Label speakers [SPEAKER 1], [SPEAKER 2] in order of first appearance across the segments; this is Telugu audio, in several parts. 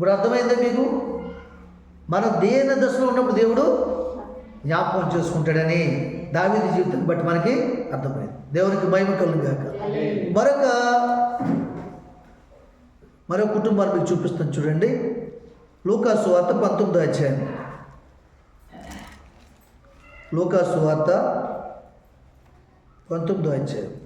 [SPEAKER 1] ఇప్పుడు అర్థమైందా మీకు? మనం దేని దశలో ఉన్నప్పుడు దేవుడు జ్ఞాపకం చేసుకుంటాడని దావీది జీవితం బట్టి మనకి అర్థమైంది. దేవునికి మహిమ కలుగు గాక. మరొక మరొక కుటుంబాన్ని మీకు చూపిస్తాను చూడండి. లూకాసు వార్త పంతొమ్మిదో అధ్యాయం. లూకాసు వార్త పంతొమ్మిదో అధ్యాయం.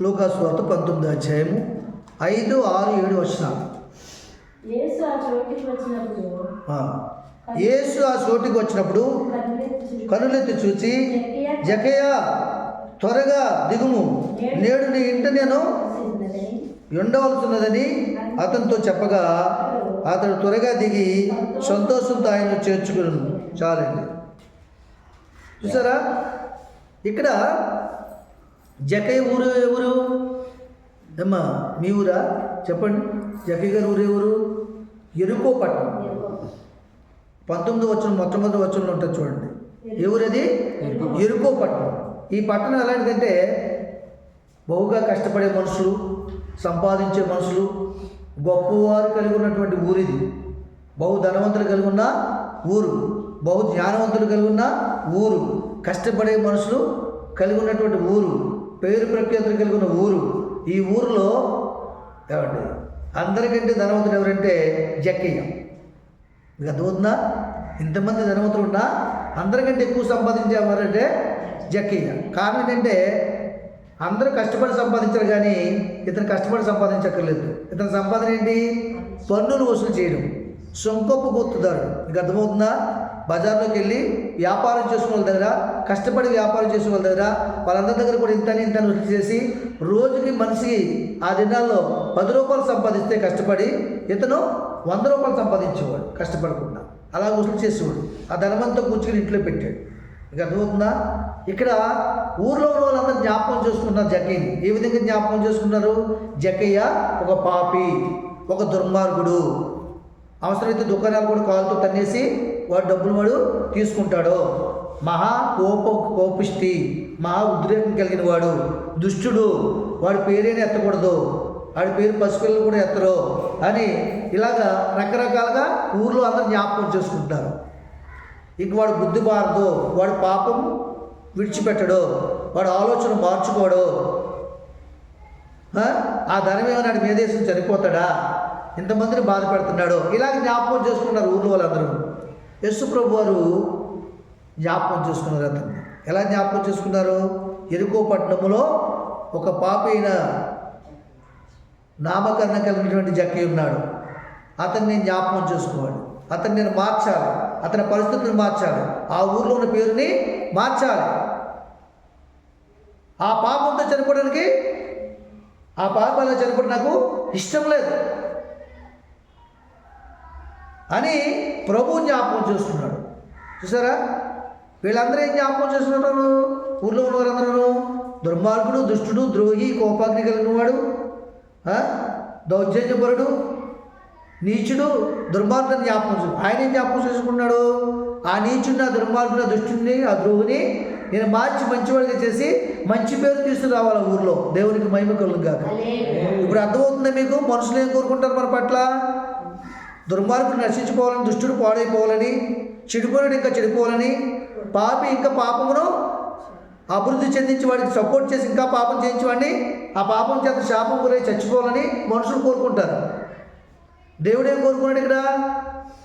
[SPEAKER 1] లూకాసు వార్త పంతొమ్మిదో అధ్యాయము ఐదు ఆరు ఏడు వచ్చినాలు
[SPEAKER 2] యేసు ఆ చోటికి వచ్చినప్పుడు
[SPEAKER 1] కనులెత్తి చూచి జకయ్య త్వరగా దిగుము. నేడు నీ ఇంట నేను ఉండవలసినదని అతనితో చెప్పగా అతడు త్వరగా దిగి సంతోషంతో ఆయన చేర్చుకును. చాలండి. చూసారా? ఇక్కడ జకయ్య ఊరు ఎవరు? ఏమ్మా మీ ఊరా? చెప్పండి. జకయ్య గారు ఊరు ఎవరు? ఎరుకో పట్టణం పంతొమ్మిది వచ్చిన మొట్టమొదటి వచనంలో ఉంటుంది చూడండి. ఎవరది ఎరుకో పట్టణం ఈ పట్టణం ఎలాంటిదంటే బహుగా కష్టపడే మనుషులు సంపాదించే మనుషులు గొప్పవారు కలిగి ఉన్నటువంటి ఊరిది. బహు ధనవంతులు కలిగి ఉన్న ఊరు. బహు జ్ఞానవంతులు కలిగి ఉన్న ఊరు. కష్టపడే మనుషులు కలిగి ఉన్నటువంటి ఊరు. పేరు ప్రఖ్యాతులు కలిగిన ఊరు. ఈ ఊరిలో ఏమండి అందరికంటే ధనవంతుడు ఎవరంటే జక్కయ్య. మీకు అర్థమవుతుందా? ఇంతమంది ధనవంతులు ఉన్నా అందరికంటే ఎక్కువ సంపాదించేవారంటే జక్కయ్య. కారణం ఏంటంటే అందరూ కష్టపడి సంపాదించారు కానీ ఇతను కష్టపడి సంపాదించక్కర్లేదు. ఇతని సంపాదన ఏంటి? పన్నులు వసూలు చేయడం. సొంకొప్పు గుర్తుదారుడు మీకు అర్థమవుతుందా? బజార్లోకి వెళ్ళి వ్యాపారం చేసుకున్న వాళ్ళ దగ్గర కష్టపడి వ్యాపారం చేసిన వాళ్ళ దగ్గర వాళ్ళందరి దగ్గర కూడా ఇంత ఇంత వృత్తి చేసి రోజుకి మనిషికి ఆ దినాల్లో పది రూపాయలు సంపాదిస్తే కష్టపడి ఇతను వంద రూపాయలు సంపాదించేవాడు కష్టపడకుండా. అలా వృత్తి చేసేవాడు. ఆ ధనమంతా కూర్చుని ఇంట్లో పెట్టాడు. ఇక అర్థమవుతుందా? ఇక్కడ ఊర్లో ఉన్న వాళ్ళందరూ జ్ఞాపకం చేసుకుంటున్నారు జక్కయ్యని. ఏ విధంగా జ్ఞాపకం చేసుకున్నారు? జక్కయ్య ఒక పాపి ఒక దుర్మార్గుడు. అవసరమైతే దుకాణాలు కూడా కాలుతో తన్నేసి వాడు డబ్బులు వాడు తీసుకుంటాడో. మహా కోప కోపిష్టి మహా ఉద్రేకం కలిగిన వాడు దుష్టుడు. వాడి పేరేనే ఎత్తకూడదు. వాడి పేరు పసిపిల్లలు కూడా ఎత్తరు. అని ఇలాగా రకరకాలుగా ఊర్లో అందరు జ్ఞాపకం చేసుకుంటారు ఇంక వాడు బుద్ధి మారదు. వాడు పాపం విడిచిపెట్టడు. వాడు ఆలోచన మార్చుకోడు. ఆ? ధనం ఏమైనా వాడి చనిపోతాడా? ఇంతమందిని బాధ పెడుతున్నాడు. ఇలాగ జ్ఞాపకం చేసుకుంటారు ఊర్లో వాళ్ళందరూ. యశుప్రభు వారు జ్ఞాపకం చేసుకున్నారు అతన్ని. ఎలా జ్ఞాపకం చేసుకున్నారు? ఎరుకో పట్టణములో ఒక పాపైన నామకరణ కలిగినటువంటి జక్కి ఉన్నాడు. అతన్ని నేను జ్ఞాపకం చేసుకోవాలి. అతన్ని నేను మార్చాలి. అతని పరిస్థితిని మార్చాలి. ఆ ఊర్లో ఉన్న పేరుని మార్చాలి. ఆ పాపంతో చనిపోవడానికి ఆ పాప అలా చనిపోవడం నాకు ఇష్టం లేదు. అని ప్రభు జ్ఞాపకం చేసుకున్నాడు. చూసారా? వీళ్ళందరూ ఏం జ్ఞాపకం చేసుకుంటారు ఊర్లో ఉన్న వారందరూ దుర్మార్గుడు దుష్టుడు ద్రోహి కోపాగ్ని కలిగిన వాడు ఆ? దౌర్జన్యపరుడు నీచుడు దుర్మార్గుని జ్ఞాపకం చూ ఆయన ఏం జ్ఞాపకం చేసుకున్నాడు? ఆ నీచుడిని ఆ దుర్మార్గుని ఆ దుష్టుని ఆ ద్రోహిని నేను మార్చి మంచివాడిగా చేసి మంచి పేరు తీసుకురావాలి ఊర్లో? దేవునికి మహిమ కలుగు కాక ఇప్పుడు అర్థమవుతుందా మీకు? మనుషులు ఏం కోరుకుంటారు మన పట్ల? దుర్మార్గుడు నశించిపోవాలని దుష్టుడు పాడైపోవాలని చెడిపోయాడు ఇంకా చెడిపోవాలని పాపి ఇంకా పాపమును అభివృద్ధి చెందించి వాడికి సపోర్ట్ చేసి ఇంకా పాపం చేయించి వాడిని ఆ పాపం చేత శాపం గురై చచ్చిపోవాలని మనుషులు కోరుకుంటారు. దేవుడు ఏం కోరుకున్నాడు ఇక్కడ?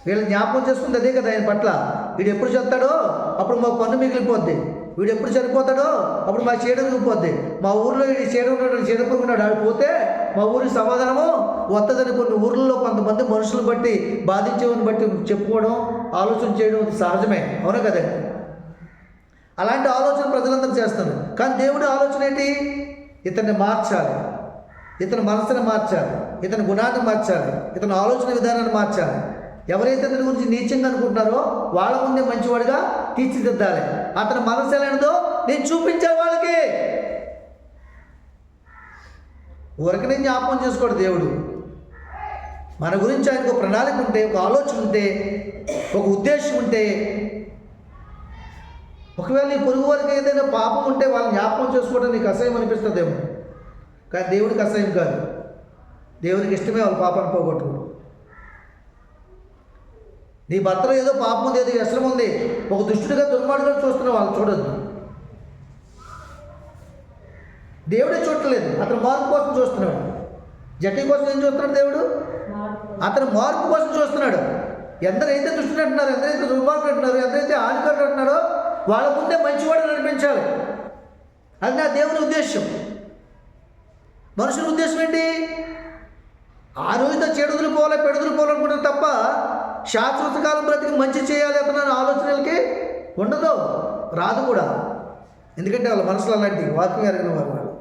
[SPEAKER 1] వీళ్ళని జ్ఞాపకం చేసుకుంది అదే కదా ఆయన పట్ల. వీడు ఎప్పుడు చెప్తాడో అప్పుడు మా పన్ను మిగిలిపోద్ది. వీడు ఎప్పుడు చనిపోతాడో అప్పుడు మా చీడ చూపోద్ది మా ఊర్లో వీడి చీడ ఉన్నాడు చీడ ఉన్నాడు ఆడు పోతే మా ఊరికి సమాధానము వత్తదని కొన్ని ఊర్లలో కొంతమంది మనుషులను బట్టి బాధించేవారిని బట్టి చెప్పుకోవడం ఆలోచన చేయడం సహజమే. అవునా కదండి అలాంటి ఆలోచన ప్రజలందరూ చేస్తారు. కానీ దేవుడి ఆలోచన ఏంటి? ఇతన్ని మార్చాలి. ఇతని మనసుని మార్చాలి. ఇతని గుణాన్ని మార్చాలి. ఇతని ఆలోచన విధానాన్ని మార్చాలి. ఎవరైతే ఇతని గురించి నీచంగా అనుకుంటున్నారో వాళ్ళ ముందే మంచివాడిగా తీర్చిదిద్దాలి. అతని మనసు ఎలాంటిదో నేను చూపించే వాళ్ళకి. ఊరికి నేను జ్ఞాపకం చేసుకోడు దేవుడు. మన గురించి ఆయనకు ఒక ప్రణాళిక ఉంటే ఒక ఆలోచన ఉంటే ఒక ఉద్దేశం ఉంటే ఒకవేళ నీ పొరుగు వారికి ఏదైనా పాపం ఉంటే వాళ్ళని జ్ఞాపకం చేసుకోవడం నీకు అసహ్యం అనిపిస్తుందేమో. కానీ దేవుడికి అసహ్యం కాదు. దేవునికి ఇష్టమే వాళ్ళ పాపాన్ని పోగొట్టుకోవడం. నీ భర్తలో ఏదో పాపం ఉంది ఏదో వ్యసనం ఉంది. ఒక దుష్టుడిగా దుర్మార్గుగా చూస్తున్నావు వాళ్ళు చూడొద్దు. దేవుడే చూడట్లేదు. అతను మార్పు కోసం చూస్తున్నాడు. జట్టి కోసం ఏం చూస్తున్నాడు దేవుడు? అతను మార్పు కోసం చూస్తున్నాడు. ఎందరైతే దుష్టుడు అంటున్నారు ఎందరైతే దుర్మార్గుడు అంటున్నారు ఎందరైతే ఆధికారులు అంటున్నారో వాళ్ళ ముందే మంచివాడు నడిపించాలి. అది నా దేవుని ఉద్దేశం మనుషుల ఉద్దేశం ఏంటి? ఆ రోజుతో చెడుదులు పోలే పెడుదులు పోవాలనుకుంటారు తప్ప శాశ్వతకాలం బ్రతికి మంచి చేయాలి అతను ఆలోచనలకి ఉండదు. రాదు కూడా. ఎందుకంటే వాళ్ళ మనసులో అలాంటి వాక్యం ఎరగిన వారు వాళ్ళు.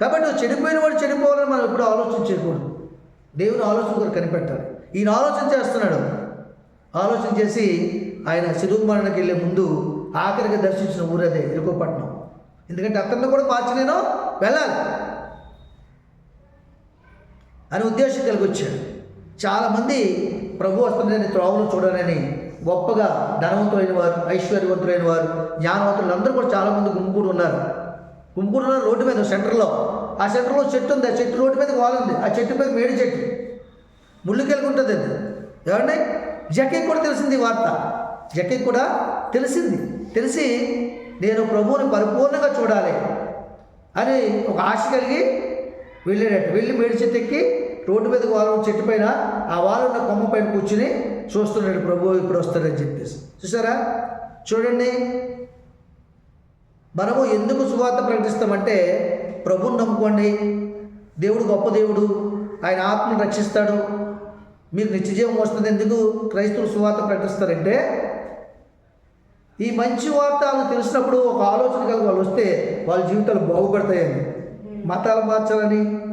[SPEAKER 1] కాబట్టి నువ్వు చెడిపోయిన వాడు చెడిపోవాలని మనం ఎప్పుడు ఆలోచన చేయకూడదు. దేవుని ఆలోచన కూడా కనిపెట్టాలి. ఈయన ఆలోచన చేస్తున్నాడు. ఆలోచన చేసి ఆయన సిరుగు మరణకి వెళ్ళే ముందు ఆఖరికి దర్శించిన ఊరదే ఇరుకోపట్నం. ఎందుకంటే అతన్ని కూడా మార్చి నేను వెళ్ళాలి అని ఉద్దేశం కలిగి వచ్చాడు. చాలామంది ప్రభు వస్తుందని త్రోవలు చూడాలని గొప్పగా ధనవంతులైన వారు ఐశ్వర్యవంతులైన వారు జ్ఞానవంతులు అందరూ కూడా చాలామంది గుమ్ముకూడు ఉన్నారు. గుమ్ముకూడు ఉన్నారు రోడ్డు మీద సెంటర్లో. ఆ సెంటర్లో చెట్టు ఉంది. ఆ చెట్టు రోడ్డు మీద వాలుంది. ఆ చెట్టు మీద మేడి చెట్టు. ముళ్ళుకెళ్ళుకుంటుంది అది. ఏమండి? జక్కకి కూడా తెలిసింది వార్త. జక్కకి కూడా తెలిసింది. తెలిసి నేను ప్రభువుని పరిపూర్ణంగా చూడాలి అని ఒక ఆశ కలిగి వెళ్ళాడట. వెళ్ళి మేడి చెట్టు ఎక్కి రోడ్డు మీద వాలు చెట్టు పైన ఆ వాలు ఉన్న కొమ్మ పైన కూర్చుని చూస్తున్నాడు ప్రభు ఇప్పుడు వస్తాడని చెప్పేసి. చూసారా చూడండి. మనము ఎందుకు సువార్త ప్రకటిస్తామంటే ప్రభుని నమ్ముకోండి. దేవుడు గొప్ప దేవుడు. ఆయన ఆత్మను రక్షిస్తాడు. మీకు నిత్యజీవం వస్తుంది ఎందుకు? క్రైస్తవులు సువార్త ప్రకటిస్తారంటే ఈ మంచి వార్త వాళ్ళకి తెలిసినప్పుడు ఒక ఆలోచన కలిగి వాళ్ళు వస్తే వాళ్ళ జీవితాలు బాగుపడతాయని. మతాలు మార్చాలని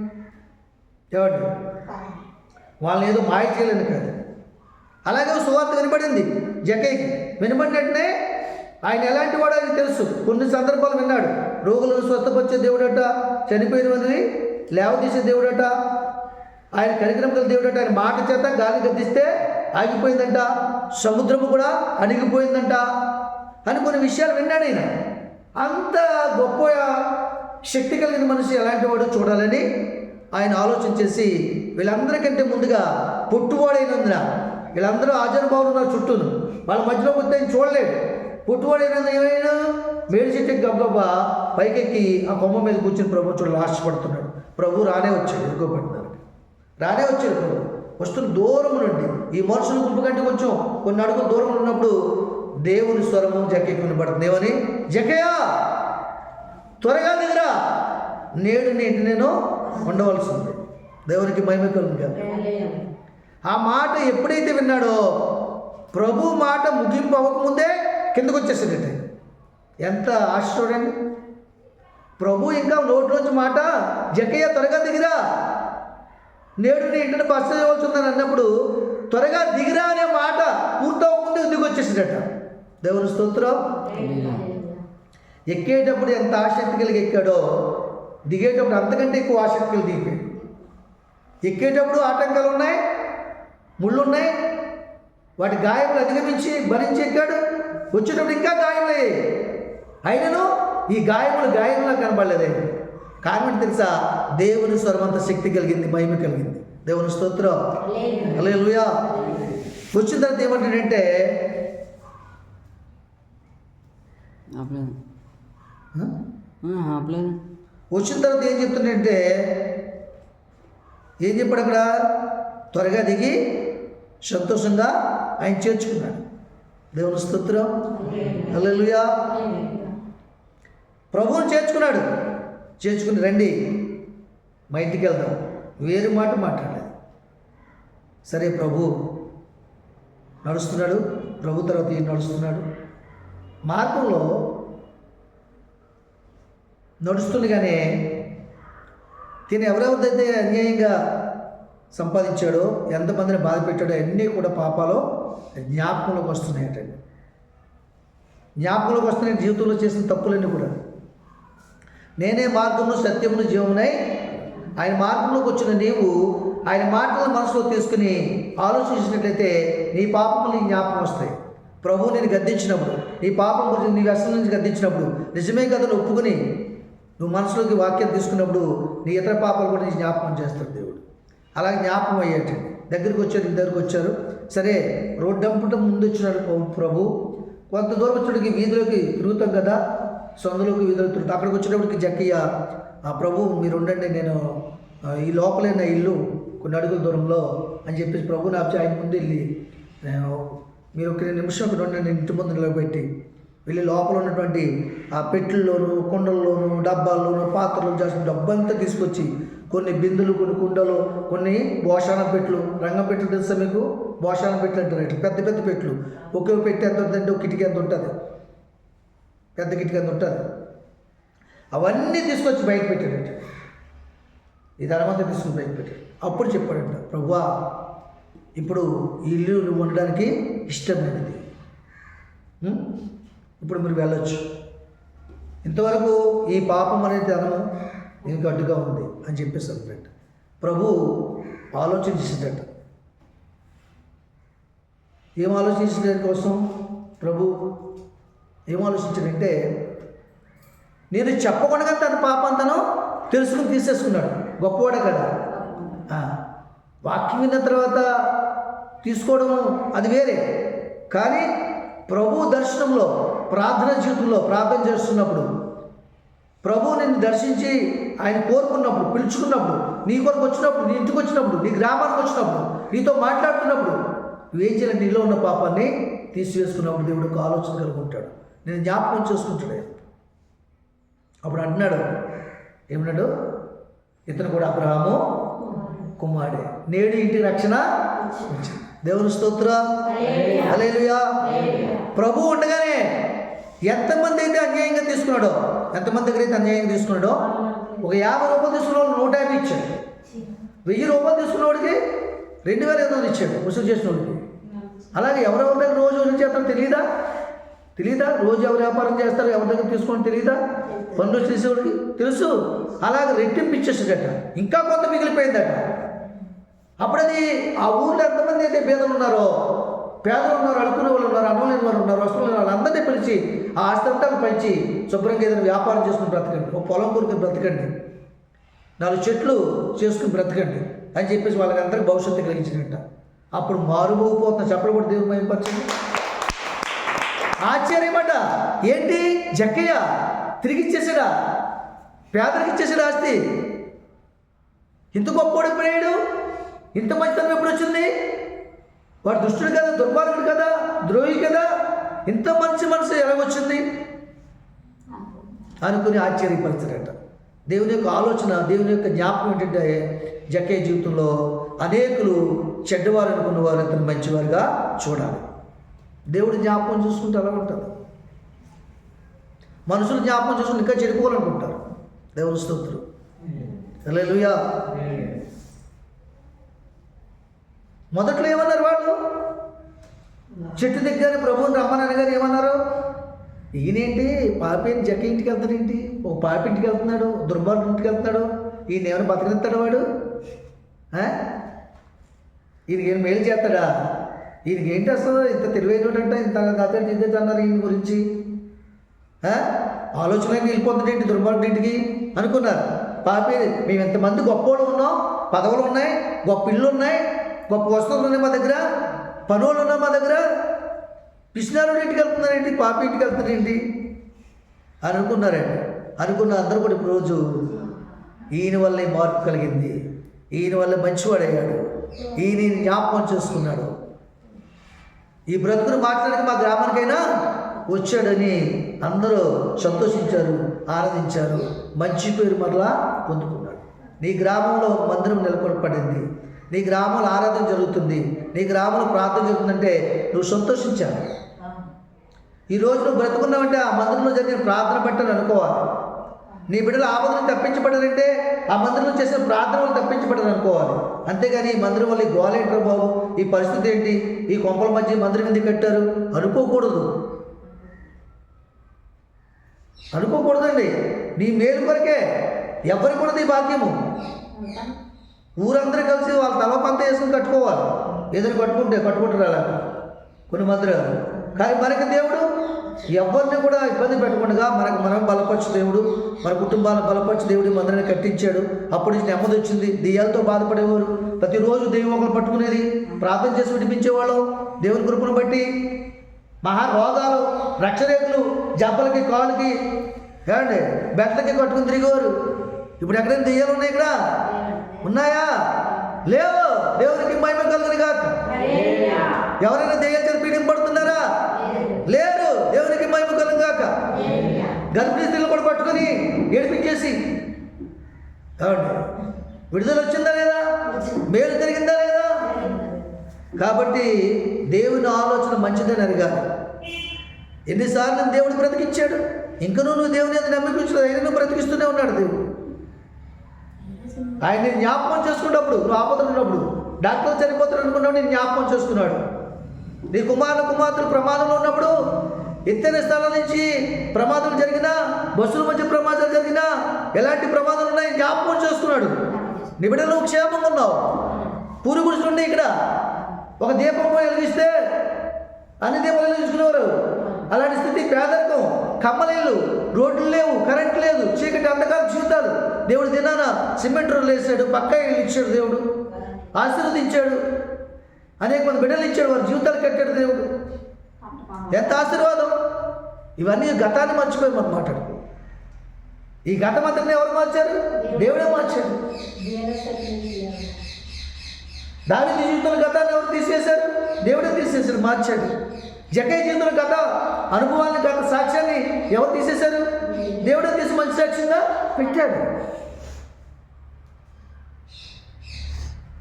[SPEAKER 1] ఏమండి వాళ్ళని ఏదో మాయ చేయలేను కాదు. అలాగే సువార్త వినబడింది జకైకి. వినబడినట్టునే వెంటనే ఆయన ఎలాంటి వాడో ఆయన తెలుసు. కొన్ని సందర్భాలు విన్నాడు. రోగులను స్వస్థపరిచే దేవుడట చనిపోయిన వారిని లేవదీసే దేవుడట ఆయన కరికరం గల దేవుడట ఆయన మాట చేత గాలి గద్దిస్తే ఆగిపోయిందంట సముద్రము కూడా అణిగిపోయిందంట అని కొన్ని విషయాలు విన్నాడు ఆయన అంత గొప్ప శక్తి కలిగిన మనిషి ఎలాంటి వాడు చూడాలని ఆయన ఆలోచన చేసి వీళ్ళందరికంటే ముందుగా పుట్టువాడైనందున వీళ్ళందరూ ఆజానుభావులు ఉన్నారు చుట్టూను. వాళ్ళ మధ్యలో పోతే చూడలేడు. పుట్టువాడైనందున ఏమైనా మేడి చెట్టుకి గబ్బబ్బా పైకెక్కి ఆ కొమ్మ మీద కూర్చుని ప్రభు చూడ ఆశపడుతున్నాడు. ప్రభు రానే వచ్చాడు ఎదుర్కోబడినాడు రానే వచ్చాడు ప్రభు. వస్తున్న దూరం నుండి ఈ మనుషుల గుంపు కంటే కొంచెం కొన్ని అడుగులు దూరం ఉన్నప్పుడు దేవుని స్వరము జక్కకి పడుతుంది ఏమని? జకయా త్వరగా దిగరా. నేడు నేటి నేను ఉండవలసి ఉంది దేవునికి మహిమ కలుగుగా ఆ మాట ఎప్పుడైతే విన్నాడో ప్రభు మాట ముగింపు అవ్వకముందే కిందకు వచ్చేసాడట ఎంత ఆశ చూడండి. ప్రభు ఇంకా నోట్లోంచి మాట జకయ్య త్వరగా దిగిరా. నేడు నీ ఇంటిని బస చేయవలసిందని అన్నప్పుడు త్వరగా దిగిరా అనే మాట పూర్తవకముందే దిగి వచ్చేసాడట దేవుని స్తోత్రం. ఎక్కేటప్పుడు ఎంత ఆసక్తి కలిగి ఎక్కాడో దిగేటప్పుడు అంతకంటే ఎక్కువ ఆసక్తి కలిగి దిగిపోయాడు ఎక్కేటప్పుడు ఆటంకాలు ఉన్నాయి ముళ్ళు ఉన్నాయి వాటి గాయములు అధిగమించి భరించి ఎక్కాడు వచ్చేటప్పుడు ఇంకా గాయములయ్యాయి అయినను ఈ గాయములు గాయములా కనబడలేదు. కారణం తెలుసా? దేవుని స్వరం అంత శక్తి కలిగింది మహిమ కలిగింది. దేవుని స్తోత్రం. హల్లెలూయా. వచ్చిన తర్వాత ఏమంటాడంటే
[SPEAKER 3] ఆపలేదు. ఆపలేదు.
[SPEAKER 1] వచ్చిన తర్వాత ఏం చెప్తుందంటే ఏం చెప్పాడు అక్కడ? త్వరగా దిగి సంతోషంగా ఆయన చేర్చుకున్నాడు. దేవుని స్తోత్రం. హల్లెలూయా. ప్రభువుని చేర్చుకున్నాడు. చేర్చుకుని రండి. మా ఇంటికి వెళ్దాం. వేరే మాట మాట్లాడలేదు. సరే ప్రభు నడుస్తున్నాడు. ప్రభు తర్వాత ఈయన నడుస్తున్నాడు? మార్గంలో నడుస్తుండగానే తిని ఎవరెవరిదైతే అన్యాయంగా సంపాదించాడో ఎంతమందిని బాధ పెట్టాడో అన్నీ కూడా పాపాలో జ్ఞాపకంలోకి వస్తున్నాయటండి జ్ఞాపకంలోకి వస్తున్నాయి జీవితంలో చేసిన తప్పులన్నీ కూడా. నేనే మార్గమును సత్యమును జీవమునై ఆయన మార్గంలోకి వచ్చిన నీవు ఆయన మాటలను మనసులో తీసుకుని ఆలోచించినట్లయితే నీ పాపములు నీ జ్ఞాపకం వస్తాయి. ప్రభు నేను గద్దించినప్పుడు నీ పాపం గురించి నీ వ్యసనం నుంచి గద్దించినప్పుడు నిజమే కదా ఒప్పుకుని నువ్వు మనసులోకి వాక్యం తీసుకున్నప్పుడు నీ ఇతర పాపాలు కూడా నీ జ్ఞాపకం చేస్తాడు దేవుడు. అలా జ్ఞాపకం అయ్యేటండి దగ్గరికి వచ్చారు దగ్గరికి వచ్చారు. సరే రోడ్డు అంపట ముందు వచ్చినాడు ప్రభు- ప్రభు. కొంత దూరం వచ్చేటికి వీధిలోకి తిరుగుతాం కదా? సొందలోకి వీధిలోకి తిరుగుతాం. అక్కడికి వచ్చేటప్పటికి జక్కయ్య ఆ ప్రభు మీరు ఉండండి నేను ఈ లోపలే నా ఇల్లు కొన్ని అడుగుల దూరంలో అని చెప్పేసి ప్రభు నా ఆయన ముందు వెళ్ళి నేను మీరు ఒక నిమిషం అక్కడ ఉండండి ఇంటి ముందు నిలబెట్టి వెళ్ళి లోపల ఉన్నటువంటి ఆ పెట్టెల్లోనూ కుండల్లోను డబ్బాల్లోను పాత్రలు చేసిన డబ్బంతా తీసుకొచ్చి కొన్ని బిందులు కొన్ని కుండలు కొన్ని భోషాన పెట్లు రంగం పెట్లు తెలుసా మీకు? భోషాన పెట్లు అంటారు ఇట్లా పెద్ద పెద్ద పెట్లు ఒకే పెట్టి ఎంత ఉంటుందంటే ఒక కిటికీ ఎంత ఉంటుంది? పెద్ద కిటికీ ఎంత ఉంటుంది? అవన్నీ తీసుకొచ్చి బయట పెట్టాడంట. ఈ ధనమంతా తీసుకుని బయట పెట్టాడు. అప్పుడు చెప్పాడంట ప్రభువా ఇప్పుడు ఈ ఇల్లు నువ్వు ఉండడానికి ఇష్టమైనది. ఇప్పుడు మీరు వెళ్ళొచ్చు. ఇంతవరకు ఈ పాపం అనే ధనము నీకు అడ్డుగా ఉంది అని చెప్పేసి అన్నట్టు. ప్రభు ఆలోచన చేసేటట్టు. ఏం ఆలోచించడం కోసం ప్రభు ఏం ఆలోచించాడంటే నేను చెప్పకుండా తన పాపం తను తెలుసుకుని తీసేసుకున్నాడు. గొప్పవాడే కదా. వాక్యం విన్న తర్వాత తీసుకోవడం అది వేరే. కానీ ప్రభు దర్శనంలో ప్రార్థన జీవితంలో ప్రార్థన చేస్తున్నప్పుడు ప్రభు నిన్ను దర్శించి ఆయన కోరుకున్నప్పుడు పిలుచుకున్నప్పుడు నీ కొరకు వచ్చినప్పుడు నీ ఇంటికి వచ్చినప్పుడు నీ గ్రామానికి వచ్చినప్పుడు నీతో మాట్లాడుతున్నప్పుడు నువ్వేం చేయాలి నీలో ఉన్న పాపాన్ని తీసివేసుకున్నప్పుడు దేవుడు ఒక ఆలోచన కలుగుంటాడు నేను జ్ఞాపకం చేసుకుంటాడు. అప్పుడు అంటున్నాడు ఏమన్నాడు? ఇతను కూడా అబ్రహాము కుమారుడే. నేడు ఇంటి రక్షణ వచ్చింది. దేవుని స్తోత్ర. అలేలుయా ప్రభు ఉండగానే ఎంతమంది అయితే అన్యాయంగా తీసుకున్నాడో ఎంతమంది దగ్గర అయితే అన్యాయంగా తీసుకున్నాడో ఒక యాభై రూపాయలు తీసుకున్న వాళ్ళు నూట యాభై ఇచ్చాడు. వెయ్యి రూపాయలు తీసుకున్నవాడికి రెండు వేల ఐదు వందలు ఇచ్చాడు వసూలు చేసిన వాడికి. అలాగే ఎవరెవరి దగ్గర రోజు వసూలు చేస్తారో తెలియదా తెలియదా రోజు ఎవరు వ్యాపారం చేస్తారో ఎవరి దగ్గర తీసుకోవడం తెలియదా పనులు చేసేవాడికి తెలుసు. అలాగే రెట్టింపు ఇచ్చేసాడట ఇంకా కొంత మిగిలిపోయిందట. అప్పుడు అది ఆ ఊర్లో ఎంతమంది అయితే పేదలు ఉన్నారో పేదలు ఉన్నారు అడుకునే వాళ్ళు ఉన్నారు అన్నం వారు ఉన్నారు వస్తువులు వాళ్ళు వాళ్ళందరినీ పిలిచి ఆ ఆస్తంతాలు పంచి శుభ్రంగా ఏదైనా వ్యాపారం చేసుకుని బ్రతకండి. ఒక పొలం కొనుక్కుని బ్రతకండి. నాలుగు చెట్లు చేసుకుని బ్రతకండి అని చెప్పేసి వాళ్ళకి అందరికి భవిష్యత్తు కలిగించినట్ట. అప్పుడు మారుమోగిపోతున్న చెప్పలు కూడా దేవుడు మయంపరచండి ఆశ్చర్యమట ఏంటి? జక్కయ్య తిరిగి ఇచ్చేసాడా పేదరికి ఇచ్చేసాడు ఆస్తి? ఇంత గొప్పోడు ఎప్పుడయ్యాడు ఇంత మంచితనం ఎప్పుడు వచ్చింది? వాడు దుష్టుడు కదా దుర్మార్గుడు కదా ద్రోహి కదా ఇంత మంచి మనసు ఎలాగొచ్చింది అనుకుని ఆశ్చర్యపరచారట దేవుని యొక్క ఆలోచన దేవుని యొక్క జ్ఞాపకం ఏంటంటే జక్కయ్య జీవితంలో అనేకులు చెడ్డవారు అనుకున్న వారు అతను మంచివారుగా చూడాలి. దేవుడి జ్ఞాపకం చూసుకుంటే అలా ఉంటుంది. మనుషులు జ్ఞాపకం చూసుకుని ఇంకా చెడిపోవాలనుకుంటారు. దేవుని స్తోత్రం. హల్లెలూయా మొదట్లో ఏమన్నారు వాళ్ళు? చెట్టు దగ్గర ప్రభువుని రమ్మని అనగానే ఏమన్నారు? ఈయనేంటి? పాపిని జక్క ఇంటికి వెళ్తాడేంటి ఒక పాప ఇంటికి వెళ్తున్నాడు దుర్మార్గు ఇంటికి వెళ్తున్నాడు ఈయన ఏమైనా బతకనిస్తాడు వాడు? ఈయన ఈయనకి ఏం మేలు చేస్తాడా? ఈయనకి ఏంటి అసలు ఇంత తెలివైనటంట ఇంత అతడు ఇద్దరు అన్నారు ఈయన గురించి? ఆ? ఆలోచన వెళ్ళిపోతుందేంటి దుర్మార్గుడి ఇంటికి? అనుకున్నారు. పాపి మేము ఎంతమంది గొప్పోళ్ళు ఉన్నాం పదవులు ఉన్నాయి గొప్ప ఇళ్ళు ఉన్నాయి గొప్ప వస్తువులు ఉన్నాయి మా దగ్గర పనులు ఉన్నాయి మా దగ్గర. పిసినారుడు ఇంటికి వెళ్తున్నారేంటి పాపి ఇంటికి వెళ్తున్నారేంటి అని అనుకున్నారండి. అనుకున్న అందరూ కూడా ఇప్పుడు రోజు ఈయన వల్లే మార్పు కలిగింది. ఈయన వల్ల మంచివాడయ్యాడు ఈయన జ్ఞాపకం చేసుకున్నాడు. ఈ బ్రతుకును మాట్లాడికి మా గ్రామానికైనా వచ్చాడని అందరూ సంతోషించారు ఆనందించారు మంచి పేరు మరలా పొందుకున్నాడు. నీ గ్రామంలో ఒక మందిరం నెలకొల్పడింది నీ గ్రామంలో ఆరాధన జరుగుతుంది. నీ గ్రామంలో ప్రార్థన జరుగుతుందంటే నువ్వు సంతోషించాలి. ఈ రోజు నువ్వు బ్రతుకున్నావంటే ఆ మందిరంలో జరిగిన ప్రార్థన బట్టని అనుకోవాలి. నీ బిడ్డలు ఆపదను తప్పించబడారంటే ఆ మందిరంలో చేసిన ప్రార్థన వల్ల తప్పించబడరు అనుకోవాలి. అంతేగాని ఈ మందిరం వల్ల ఈ గోల బాబు? ఈ పరిస్థితి ఏంటి? ఈ కొంపల మధ్య మందిరం ఎందుకు కట్టారు? అనుకోకూడదు. అనుకోకూడదండి. నీ మేలు కొరకే ఎవరికి కూడా ఈ భాగ్యము? ఊరందరూ కలిసి వాళ్ళ తల పంత వేసుకుని కట్టుకోవాలి. ఏదైనా కట్టుకుంటే కట్టుకుంటారు అలా. కొన్ని మందిరాలు కానీ మనకి దేవుడు ఎవరిని కూడా ఇబ్బంది పెట్టకుండా మనకు మనం బలపరచు దేవుడు మన కుటుంబాలను బలపరచు దేవుడు మందిరాన్ని కట్టించాడు. అప్పటి నుంచి నెమ్మది వచ్చింది. దెయ్యాలతో బాధపడేవారు. ప్రతిరోజు దెయ్యం ఒకరు పట్టుకునేది ప్రార్థన చేసి విడిపించేవాళ్ళం. దేవుని కృపను బట్టి మహా రోగాలు రక్షరేకులు జబ్బలకి కాలుకి ఏమండి బెట్టలకి కట్టుకుని తిరిగేవారు. ఇప్పుడు ఎక్కడైనా దెయ్యాలు ఉన్నాయి ఇక్కడ? ఉన్నాయా? లేవు. దేవునికి మహిమ కలుగుని కాక ఎవరైనా దెయ్యాలు పీడింపడుతున్నారా లేరు. దేవునికి మహిమ కలుగు కాక గర్భిణీ స్త్రీలు కూడా పట్టుకొని ఏడిపించేసి. కాబట్టి విడుదల వచ్చిందా లేదా? మేలు జరిగిందా లేదా? కాబట్టి దేవుని ఆలోచన మంచిదని అడగాలి. ఎన్నిసార్లు దేవుడు బ్రతికించాడు ఇంకనూ నువ్వు దేవుని మీద నమ్మిక అయినా నువ్వు బ్రతికిస్తూనే ఉన్నాడు దేవుడు. ఆయన నేను జ్ఞాపకం చేసుకున్నప్పుడు నువ్వు ఆపదలు ఉన్నప్పుడు డాక్టర్ చనిపోతాడు అనుకున్నావు నేను జ్ఞాపకం చేసుకున్నాడు. నీ కుమారులు కుమార్తెలు ప్రమాదంలో ఉన్నప్పుడు ఎత్తైన స్థలం నుంచి ప్రమాదం జరిగినా బస్సుల మధ్య ప్రమాదాలు జరిగినా ఎలాంటి ప్రమాదాలు ఉన్నాయి జ్ఞాపకం చేసుకున్నాడు. నిబిడలో క్షేమంగా ఉన్నావు. పూరి గుడిసెలుండే ఇక్కడ ఒక దీపం పోయి వెలిగిస్తే అన్ని దీపాలు వెలిగించుకునేవారు. అలాంటి స్థితి పేదరికం కమ్మలేళ్ళు రోడ్లు లేవు కరెంట్ లేదు చీకటి అంధకాల జీవితాలు. దేవుడు దినాన సిమెంట్ రోడ్లు వేసాడు పక్క ఇల్లు ఇచ్చాడు దేవుడు. ఆశీర్వదించాడు. అనేక మంది బిడ్డలు ఇచ్చాడు వారి జీవితాలు కట్టాడు దేవుడు. ఎంత ఆశీర్వాదం? ఇవన్నీ గతాన్ని మర్చిపోయి మనం మాట్లాడు. ఈ గతం అంతటిని ఎవరు మార్చారు? దేవుడే మార్చాడు. దాని జీవితంలో గతాన్ని ఎవరు తీసేశారు? దేవుడే తీసేశాడు మార్చాడు. జగ్గయ్య జీవితంలో కథ అనుభవాన్ని గత సాక్ష్యాన్ని ఎవరు తీసేశారు? దేవుడే తీసి మంచి సాక్ష్యంగా పెట్టాడు.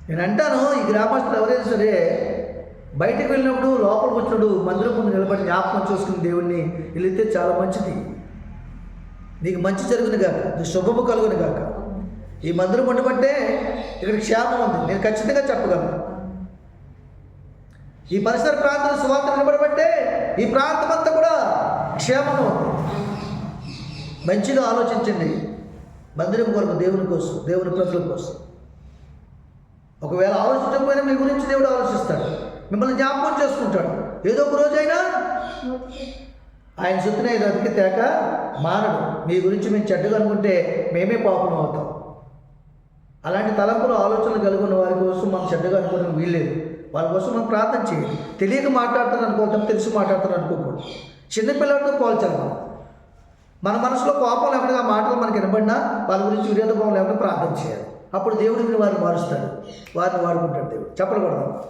[SPEAKER 1] నేను అంటాను ఈ గ్రామస్తులు ఎవరైనా సరే బయటకు వెళ్ళినప్పుడు లోపలికి వచ్చినప్పుడు మందిరం ముందు నిలబడి జ్ఞాపకం చూసుకుని దేవుణ్ణి వెళితే చాలా మంచిది. నీకు మంచి జరుగును కాక నీ శుభము కలుగును కాక ఈ మందిరం ఉండబట్టే ఇక్కడ క్షేమం ఉంది. నేను ఖచ్చితంగా చెప్పగలను. ఈ పరిసర ప్రాంతం సువార్త నిలబడబట్టే ఈ ప్రాంతం అంతా కూడా క్షేమము. మంచిగా ఆలోచించండి. మందిరం కొరకు దేవుని కోసం దేవుని ప్రజల కోసం. ఒకవేళ ఆలోచించకపోయినా మీ గురించి దేవుడు ఆలోచిస్తాడు. మిమ్మల్ని జ్ఞాపకం చేసుకుంటాడు. ఏదో ఒక రోజైనా ఆయన చుట్టూనే రతికి తేక మానడు మీ గురించి మేము చెడ్డగా అనుకుంటే మేమే పాపం అవుతాం. అలాంటి తలంపులు ఆలోచనలు కలిగి ఉన్న వారి కోసం మనం చెడ్డగా అనుకోవడం వీల్లేదు. వాళ్ళ కోసం మనం ప్రార్థన చేయాలి. తెలియక మాట్లాడుతాను అనుకోవటం తెలిసి మాట్లాడుతాను అనుకోకూడదు. చిన్నపిల్లలతో పోల్చాలి మనం మన మనసులో కోపం లేకుండా మాటలు మనకి వినబడినా వాళ్ళ గురించి విరోధ భావం లేకుండా ప్రార్థన చేయాలి. అప్పుడు దేవుడిని వారిని మారుస్తాడు. వారిని వాడుకుంటాడు దేవుడు. చెప్పకూడదు